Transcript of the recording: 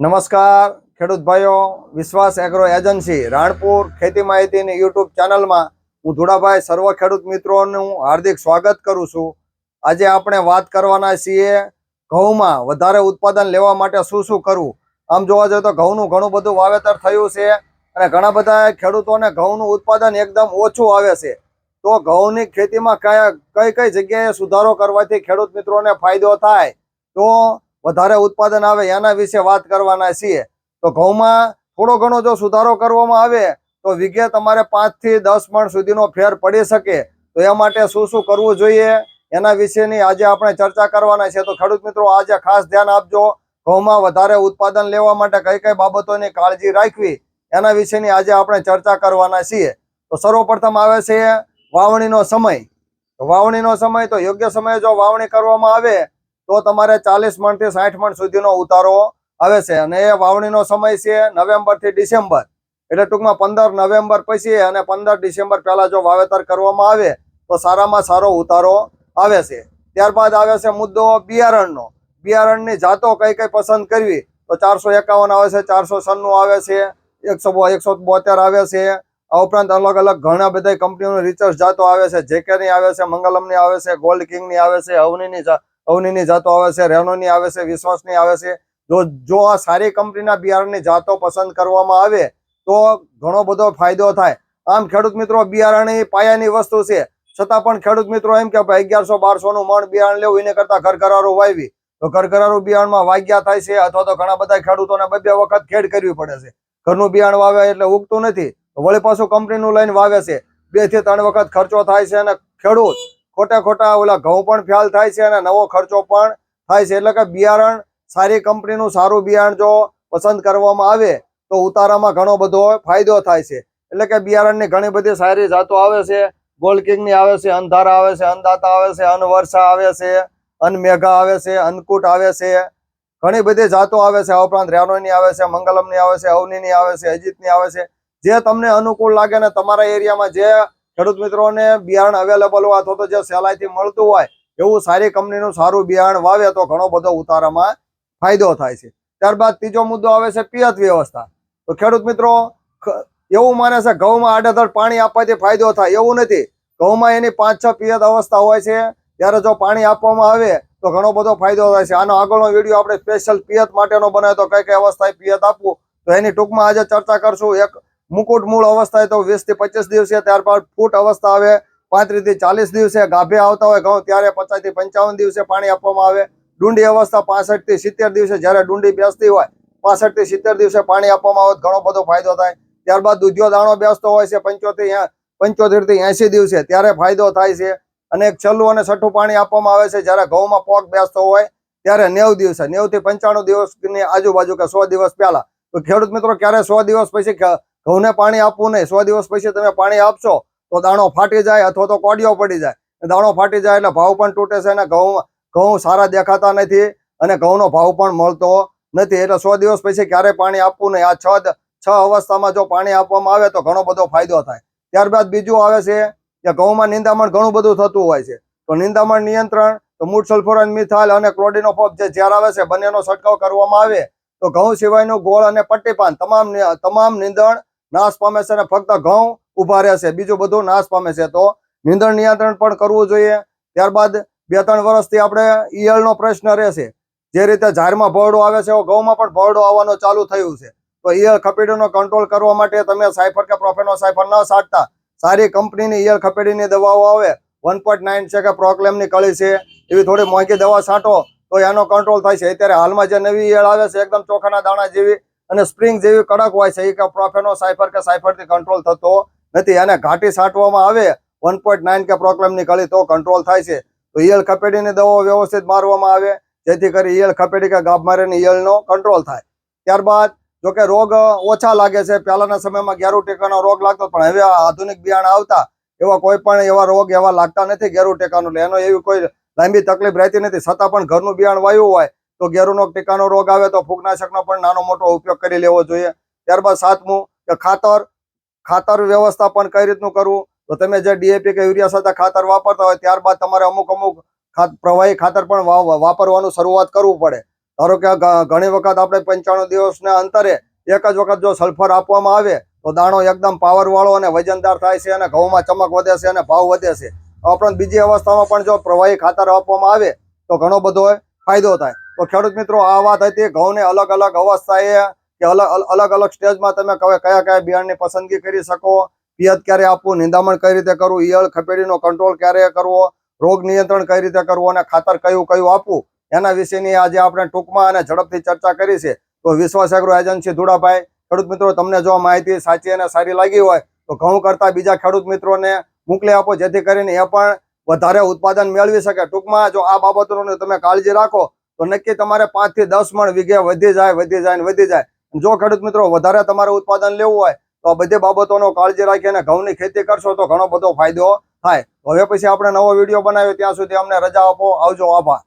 નમસ્કાર, ખેડૂત ભાઈઓ, વિશ્વાસ એગ્રો એજન્સી, રાણપુર ખેતી માહિતીની યુટ્યુબ ચેનલમાં હું ધુડાભાઈ સર્વ ખેડૂત મિત્રોનું હાર્દિક સ્વાગત કરું છું. આજે આપણે વાત કરવાના છીએ ઘઉંમાં વધારે ઉત્પાદન લેવા માટે શું શું કરવું? આમ જોવા જઈએ તો ઘઉંનું ઘણું બધું વાવેતર થયું છે અને ઘણા બધા ખેડૂતોને ઘઉંનું ઉત્પાદન એકદમ ઓછું આવે છે. તો ઘઉંની ખેતીમાં કયા કઈ કઈ જગ્યાએ સુધારો કરવાથી ખેડૂત મિત્રોને ફાયદો થાય? તો વધારે ઉત્પાદન આવે એના વિશે વાત કરવાના છીએ, તો ઘઉંમાં થોડો ઘણો જો સુધારો કરવામાં આવે, તો વીઘે તમારે પાંચથી દસ મણ સુધીનો ફેર પડી શકે. તો એ માટે શું શું કરવું જોઈએ? એના વિશેની આજે આપણે ચર્ચા કરવાના છે. તો ખેડૂત મિત્રો, આજે ખાસ ધ્યાન આપજો, ઘઉંમાં વધારે ઉત્પાદન લેવા માટે કઈ કઈ બાબતોની કાળજી રાખવી, એના વિશેની આજે આપણે ચર્ચા કરવાના છીએ. તો સર્વપ્રથમ આવે છે વાવણીનો સમય. વાવણીનો સમય, તો યોગ્ય સમયે જો વાવણી કરવામાં આવે તો તમારે ચાલીસ મણથી સાઠ મણ સુધીનો ઉતારો આવે છે. અને એ વાવણીનો સમય છે નવેમ્બરથી ડિસેમ્બર. એટલે ટૂંકમાં પંદર નવેમ્બર પછી અને પંદર ડિસેમ્બર પહેલા જો વાવેતર કરવામાં આવે, તો સારામાં સારો ઉતારો આવે છે. ત્યારબાદ આવે છે મુદ્દો બિયારણનો. બિયારણની જાતો કઈ કઈ પસંદ કરવી? તો ચારસો એકાવન આવે છે, ચારસો સન્નું આવે છે, એકસો એકસો બોતેર આવે છે. આ ઉપરાંત અલગ અલગ ઘણા બધા કંપનીઓની રિસર્ચ જાતો આવે છે. જેકેની આવે છે, મંગલમની આવે છે ગોલ્ડ કિંગની આવે છે, અવનીની અવનીની જાતો આવે છે, રેનોની આવે છે, વિશ્વાસની આવે છે. જો જો આ સારી કંપનીના બિયારણની જાતો પસંદ કરવામાં આવે, તો ઘણો બધો ફાયદો થાય. આમ ખેડૂત મિત્રો બિયારણ એ પાયાની વસ્તુ છે. છતાં પણ ખેડૂત મિત્રો એમ કે ભાઈ, અગિયારસો બારસો નું મણ બિયારણ લેવું, એને કરતા ઘરઘરારું વાવી તો ઘરઘરારું બિયારણમાં વાગ્યા થાય છે, અથવા તો ઘણા બધા ખેડૂતોને બે બે વખત ખેડ કરવી પડે છે. ઘરનું બિયારણ વાવે એટલે ઉગતું નથી વળી પાછું કંપનીનું લઈને વાવે છે. બેથી ત્રણ વખત ખર્ચો થાય છે અને ખેડૂત ખોટા ખોટા ઓલા ઘઉં પણ ફ્યાલ થાય છે અને નવો ખર્ચો પણ થાય છે. એટલે કે બિયારણ સારી કંપનીનું સારું બિયારણ જો પસંદ કરવામાં આવે તો ઉતારામાં ઘણો બધો ફાયદો થાય છે. એટલે કે બિયારણની ઘણી બધી સારી જાતો આવે છે. ગોલ્ડકિંગની આવે છે, અંધારા આવે છે અંધાતા આવે છે અનવર્ષા આવે છે અનમેઘા આવે છે, અન્નકૂટ આવે છે. ઘણી બધી જાતો આવે છે. આ ઉપરાંત રેનોની આવે છે, મંગલમની આવે છે, અવનીની આવે છે, અજીતની આવે છે. જે તમને અનુકૂળ લાગે ને તમારા એરિયામાં જે ખેડૂત મિત્રોને બિયારણ અવેલેબલ હોય અથવા તો જે સહેલાઈથી મળતું હોય એવું સારી કંપનીનું સારું બિયારણ વાવે તો ઘણો બધો ઉતારામાં ફાયદો થાય છે. ત્યારબાદ ત્રીજો મુદ્દો આવે છે પિયત વ્યવસ્થા. તો ખેડૂત મિત્રો એવું માને છે ઘઉંમાં આડેધડ પાણી આપવાથી ફાયદો થાય એવું નથી. ઘઉંમાં એની પાંચ છ પિયત અવસ્થા હોય છે. ત્યારે જો પાણી આપવામાં આવે તો ઘણો બધો ફાયદો થાય છે. આનો આગળનો વીડિયો આપણે સ્પેશિયલ પિયત માટેનો બનાવ્યો તો કઈ કઈ અવસ્થાએ પિયત આપવું તો એની ટૂંકમાં આજે ચર્ચા કરશું. એક મુકુટ મૂળ અવસ્થાએ તો વીસથી પચીસ દિવસે ત્યારબાદ ફૂટ અવસ્થા આવે, પાંત્રીસથી ચાલીસ દિવસે ગાભે આવતા હોય ઘઉં, ત્યારે પચાસથી પંચાવન દિવસે પાણી આપવામાં આવે. ડુંડી અવસ્થા પાસઠથી સિત્તેર દિવસે જ્યારે ડુંડી બેસતી હોય, પાસઠથી સિત્તેર દિવસે પાણી આપવામાં આવે, ઘણો બધો ફાયદો થાય. ત્યારબાદ દૂધિયો દાણો બેસતો હોય છે, પંચોતેર પંચોતેરથી એસી દિવસે, ત્યારે ફાયદો થાય છે. અને એક છેલ્લું અને છઠ્ઠું પાણી આપવામાં આવે છે, જ્યારે ઘઉંમાં પોક બેસતો હોય, ત્યારે નેવ દિવસે, નેવથી પંચાણું દિવસની આજુબાજુ કે સો દિવસ પહેલા. તો ખેડૂત મિત્રો, ક્યારે સો દિવસ પછી ઘઉંને પાણી આપવું નહીં. સો દિવસ પછી તમે પાણી આપશો તો દાણો ફાટી જાય અથવા તો કોડિયો પડી જાય. દાણો ફાટી જાય એટલે ભાવ પણ તૂટે છે અને ઘઉં ઘઉં સારા દેખાતા નથી અને ઘઉંનો ભાવ પણ મળતો નથી. એટલે સો દિવસ પછી ક્યારે પાણી આપવું નહીં. આ છ છ અવસ્થામાં જો પાણી આપવામાં આવે તો ઘણો બધો ફાયદો થાય. ત્યારબાદ બીજું આવે છે કે ઘઉંમાં નિંદામણ ઘણું બધું થતું હોય છે. તો નિંદામણ નિયંત્રણ, તો મૂળ સલ્ફોરન મિથાલ અને ક્લોડિનોફોપ જે ઝેર આવે છે, બંનેનો છંટકાવ કરવામાં આવે. તો ઘઉં સિવાયનું ગોળ અને પટ્ટીપાન, તમામ તમામ નીંદણ નાશ પામે છે અને ફક્ત ઘઉં ઊભા રહેશે બીજું બધું નાશ પામે છે. તો નિંદણ નિયંત્રણ પણ કરવું જોઈએ. ત્યારબાદ બે ત્રણ વર્ષથી આપણે ઈયળનો પ્રશ્ન રહેશે જે રીતે ઝાડમાં ભરડો આવે છે ઘઉંમાં પણ ભરડો આવવાનો ચાલુ થયું છે. તો ઈયળ ખપેડીનો કંટ્રોલ કરવા માટે તમે સાયફર કે પ્રોફેનો સાયફર ન સાટતા. સારી કંપનીની ઈયળ ખપેડીની દવાઓ આવે. વન પોઈન્ટ નાઇન છે કે પ્રોક્લેમની કળી છે. એવી થોડી મોંઘી દવા છાંટો તો એનો કંટ્રોલ થાય છે. અત્યારે હાલમાં જે નવી ઈયળ આવે છે, એકદમ ચોખાના દાણા જેવી અને સ્પ્રિંગ જેવી કડક હોય છે. એ કે પ્રોફેનો સાયફર કે સાયફરથી કંટ્રોલ થતો નથી. અને ઘાટી છાંટવામાં આવે વન પોઈન્ટ નાઇન કે પ્રોક્લેમની કળી તો કંટ્રોલ થાય છે. તો ઈયળ ખપેડીની દવાઓ વ્યવસ્થિત મારવામાં આવે, જેથી કરી ઈયળ ખપેડી કે ગાભ મારીને ઈયળનો કંટ્રોલ થાય. ત્યારબાદ જો કે રોગ ઓછા લાગે છે. પહેલાના સમયમાં ગેરુ ટેકાનો રોગ લાગતો, પણ હવે આધુનિક બિયાણ આવતા, એવા કોઈ પણ એવા રોગ એવા લાગતા નથી ગેરુ ટેકાનું. એટલે એનો એવી કોઈ લાંબી તકલીફ રહેતી નથી. છતાં પણ ઘરનું બિયાણ વાયું હોય તો ગેરુનો ટીકાનો રોગ આવે તો ફૂગનાશકનો પણ નાનો મોટો ઉપયોગ કરી લેવો જોઈએ. ત્યારબાદ સાતમું કે ખાતર ખાતર વ્યવસ્થાપન કઈ રીતનું કરવું? તો તમે જે ડીએપી કે યુરિયા સાથે ખાતર વાપરતા હોય ત્યારબાદ તમારે અમુક અમુક પ્રવાહી ખાતર પણ વાપરવાનું શરૂઆત કરવું પડે. ધારો કે ઘણી વખત આપણે પંચાણું દિવસના અંતરે એક જ વખત જો સલ્ફર આપવામાં આવે તો દાણો એકદમ પાવર વાળો અને વજનદાર થાય છે અને ઘઉંમાં ચમક વધે છે અને ભાવ વધે છે. ઉપરાંત બીજી અવસ્થામાં પણ જો પ્રવાહી ખાતર આપવામાં આવે તો ઘણો બધો ફાયદો થાય. તો ખેડૂત મિત્રો, આ વાત હતી ઘઉંને અલગ અલગ અવસ્થાએ કે અલગ અલગ અલગ સ્ટેજમાં તમે કયા કયા બિયારણની પસંદગી કરી શકો? પિયત ક્યારે આપવું? નિંદામણ કઈ રીતે કરવું? ઈયળ ખપેડીનો કંટ્રોલ ક્યારે કરવો? રોગ નિયંત્રણ કઈ રીતે કરવું? અને ખાતર કયું કયું આપવું? એના વિશેની આજે આપણે ટૂંકમાં અને ઝડપથી ચર્ચા કરી છે. તો વિશ્વાસ એગ્રો એજન્સી ધુડાભાઈ, ખેડૂત મિત્રો, તમને જો માહિતી સાચી અને સારી લાગી હોય, તો ઘઉં કરતા બીજા ખેડૂત મિત્રોને મોકલી આપો, જેથી કરીને એ પણ વધારે ઉત્પાદન મેળવી શકે. ટૂંકમાં જો આ બાબતોની તમે કાળજી રાખો તો નક્કી તમારે પાંચથી દસ મણ વીઘે વધી જાય વધી જાય વધી જાય. જો ખેડૂત મિત્રો વધારે તમારે ઉત્પાદન લેવું હોય, તો આ બધી બાબતોનો કાળજી રાખીને ઘઉંની ખેતી કરશો તો ઘણો બધો ફાયદો થાય. હવે પછી આપણે નવો વીડિયો બનાવ્યો ત્યાં સુધી અમને રજા આપો. આવજો, આભાર.